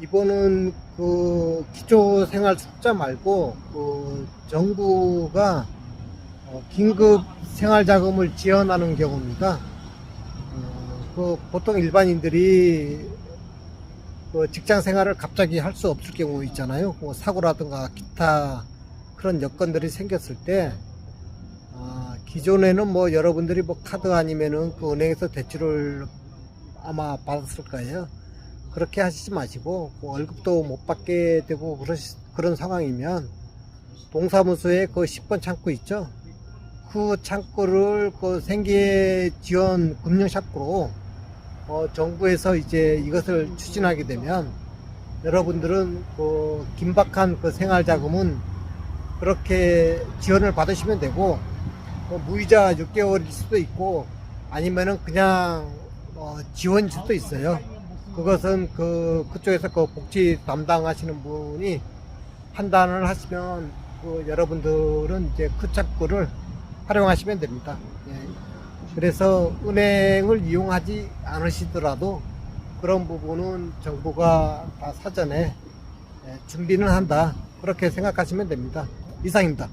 이번은 그 기초생활수급자 말고 그 정부가 어, 긴급 생활 자금을 지원하는 경우입니다. 어, 그 보통 일반인들이 그 직장 생활을 갑자기 할 수 없을 경우 있잖아요. 뭐 사고라든가 기타 그런 여건들이 생겼을 때 아, 기존에는 뭐 여러분들이 뭐 카드 아니면은 그 은행에서 대출을 아마 받았을 거예요. 그렇게 하시지 마시고 뭐 월급도 못 받게 되고 그런 그런 상황이면 동사무소에 그 10번 창구 있죠. 그 창구를 그 생계 지원 금융샵으로 어, 정부에서 이제 이것을 추진하게 되면 여러분들은 그 긴박한 그 생활 자금은 그렇게 지원을 받으시면 되고 뭐 무이자 6개월일 수도 있고 아니면은 그냥 어, 지원일 수도 있어요. 그것은 그 그쪽에서 그 복지 담당하시는 분이 판단을 하시면 그 여러분들은 이제 그 창구를 활용하시면 됩니다. 예. 그래서 은행을 이용하지 않으시더라도 그런 부분은 정부가 다 사전에 예, 준비는 한다. 그렇게 생각하시면 됩니다. 이상입니다.